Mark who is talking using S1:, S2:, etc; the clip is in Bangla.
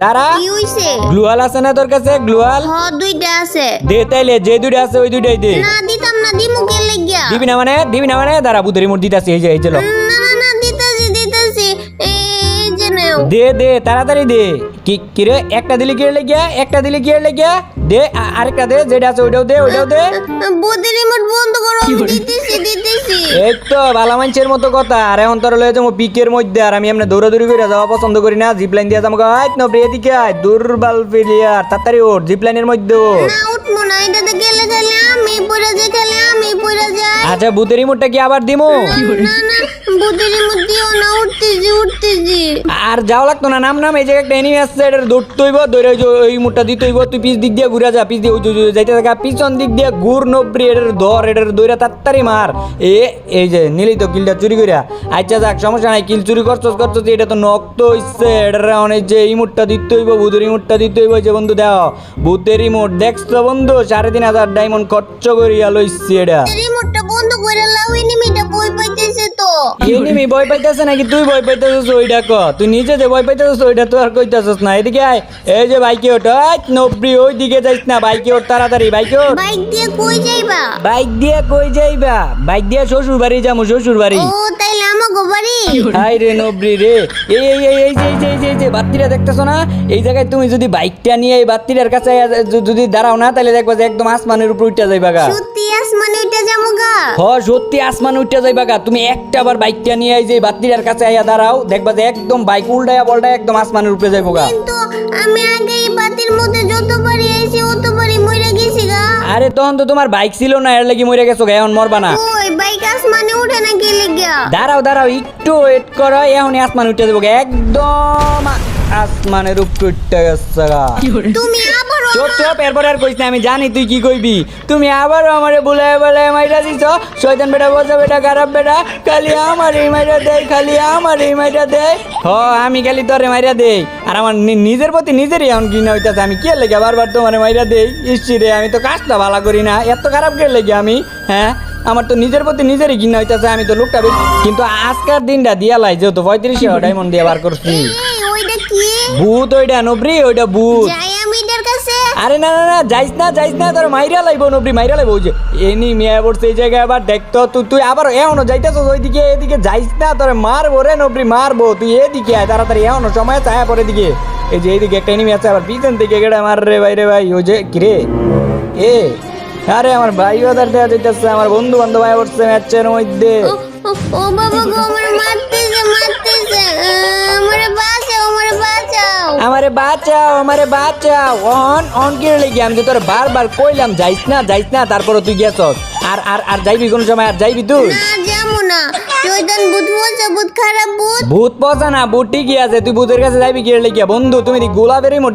S1: দাঁড়া।
S2: কি হইছে?
S1: গ্লুয়াল আছে না তোর কাছে? গ্লুয়াল?
S2: হ দুইটা আছে।
S1: দে তাইলে যে দুইটা আছে ওই দুইটাই দে।
S2: না দিতাম না দিমু কে লাগিয়া
S1: দিবি না মানে? দিবি না মানে? দাঁড়া বুধের মোট দিতাছি এই যে এই যে দে দে তাড়াতাড়ি দে। কি কি রে? একটা দিলে কি লেগিয়া? একটা দিলে কি লেগিয়া? দে আরেকটা দে যেটা আছে ওইটাও দে ওইটাও দে।
S2: বদি রিমোট বন্ধ করো দিতেছি দিতেছি।
S1: এই তো ভালো মানুষের মতো কথা। আর এখন তোর লয়ে যাব পিকের মধ্যে আর আমি এমনি দৌড়াদৌড়ি করে যাওয়া পছন্দ করি না। জিপলাইন দিয়ে যাব আয় ন এদিকে আয়। দুর্বল প্লেয়ার তাড়াতাড়ি ওঠ জিপলাইনের মধ্যে ওঠ
S2: না উঠবো না। এটাতে গেলে গেলে আমি পড়ে যাই খেলে আমি পড়ে যাই
S1: আচ্ছা ভূতের রিমোটটা কি আবার দিমু?
S2: না না বদি রিমোট না উঠতেছি উঠতেছি।
S1: আর যাও লাগতো না নাম নাম এই জায়গায় একটা এনিমি আসছে এটা ধরতে হইব ধরে ওই যে মুটটা দিতে হইব তুই পিছ দিক দিয়ে ঘুরে যা পিছ দিয়ে ওই যে- যাইতে থাকা পিছন দিক দিয়ে ঘুর নব্রি এটার ধর এটার দইরা তাড়াতাড়ি মার। এ এই যে নিলি তো কিলটা চুরি করিয়া আচ্ছা যাক সমস্যা নাই কিল চুরি করছস করছস এটা তো নক্ত হইছে এটার অনেক যে এই মুটটা দিতে হইব ভূতের মুটটা দিতে হইব যে বন্ধু দেও ভূতের রিমোট দেখছ বন্ধু সাড়ে তিন হাজার ডায়মন্ড খরচ করিয়া লইছি এটা।
S2: রিমোটটা বন্ধ করে লাও এনিমিটা বই পাইতেছে তো।
S1: এনিমি পাইতেছে নাকি? তুই ভয় পাইতেছিস ওইটা ক? তুই নিজে যে পাইতেছিস ওইটা তো আর কইতেছিস না। এদিকে আয়। এই যে বাইকে ওঠ। নব্বই ওই দিকে যাইস না। বাইকে ওঠ তাড়াতাড়ি বাইকে ওঠ।
S2: বাইক দিয়ে কই যাইবা?
S1: বাইক দিয়ে কই যাইবা? বাইক দিয়ে শ্বশুর বাড়ি যাব শ্বশুর বাড়ি
S2: ও তাইলে আমাগো বাড়ি?
S1: হাই রে নব্রি রে। এই এই এই এই যে এই যে এই যে দেখতেছো না? এই জায়গায় তুমি যদি বাইকটা নিয়ে এই বাত্তিটার কাছে যদি দাঁড়াও না তাহলে দেখবা যে একদম আসমানের উপর উঠতে যাইবা গা
S2: সত্যি আসমানে উঠে
S1: হ সত্যি আসমান উঠতে যাইবা গা। তুমি একটা বার বাইকটা নিয়ে যে বাত্তিটার কাছে আইয়া দাঁড়াও দেখবা যে একদম বাইক উল্টায়া বলটা একদম আসমানের উপরে যাইবো গা।
S2: কিন্তু আমি আগে এই বাতির মধ্যে যতবারই এসে অতবারই মরে গেছি গা।
S1: আরে তখন তো তোমার বাইক ছিল না এর লাগি মরে গেছো গা, এখন মরবা না।
S2: ওই বাইক আসমানে উঠে না গেলে গিয়া।
S1: দাঁড়াও দাঁড়াও একটু ওয়েট করো এখন আসমান উঠে যাব গা, একদম আসমানের উপরে উঠতে গেছে গা।
S2: তুমি
S1: চুপ চুপ এরপর আর কইস না আমি জানি তুই কি কইবি। তুমি আবারও আমারে বুলায় বুলায় মাইরা দিছ। শয়তান বেটা বসে বেটা খারাপ বেটা খালি আমার এই মাইরা দেয় খালি আমার এই মাইরা দেয়। হ আমি খালি তোরে মাইরা দেই। আর আমার নিজের প্রতি নিজেরই এখন ঘৃণা হইতাছে আমি কে লেগে বারবার তোমার মাইরা দেই? ইসি রে আমি তো কাজটা ভালো করি না এত খারাপ কে লেগে আমি? হ্যাঁ? আমার তো নিজের প্রতি নিজেরই ঘৃণা হইতাছে আমি তো লোকটা কিন্তু আজকের দিনটা দিয়া লাই যেহেতু পঁয়ত্রিশে ডায়মন্ড দিয়ে বার করছি।
S2: এই ওইটা কি?
S1: ভূত ওইটা নবরি ওইটা ভূত
S2: যাই আমি এটার কাছে
S1: আরে না না না যাইস না যাইস না তোর মাইরা লাইব নবরি মাইরা লাইব ওই যে এনি মিয়া পড়ছে এই জায়গায় আবার দেখতো তুই তুই আবার এখনও যাইতেছ ওইদিকে এদিকে যাইস না তোর মারবো রে নবরি মারবো তুই এদিকে আয় তাড়াতাড়ি এখনও সময় চায় পরে দিকে এই যে এইদিকে একটা এনিমি আছে আবার পিছন থেকে গেড়ে মার রে ভাই রে ভাই ও যে কিরে এ আরে আমার ভাই ওদের দেওয়া যাইতেছে আমার বন্ধু বান্ধব আয় পড়ছে ম্যাচের মধ্যে
S2: ও বাবা গো আমার মারতেছে মারতেছে আমারে বাঁচাও আমারে বাঁচাও।
S1: অন অন কি লেগে আমি তোর বারবার কইলাম যাইস না যাইস না তারপরে তুই গেছস। আর আর আর যাইবি কোন সময় আর যাইবি তুই?
S2: না যাব না। শয়তান ভূত বলছে ভূত খারাপ ভূত
S1: ভূত পচা না ভূত ঠিকই আছে তুই ভূতের কাছে যাইবি কি লেগে। বন্ধু তুমি গোলাপেরই মোট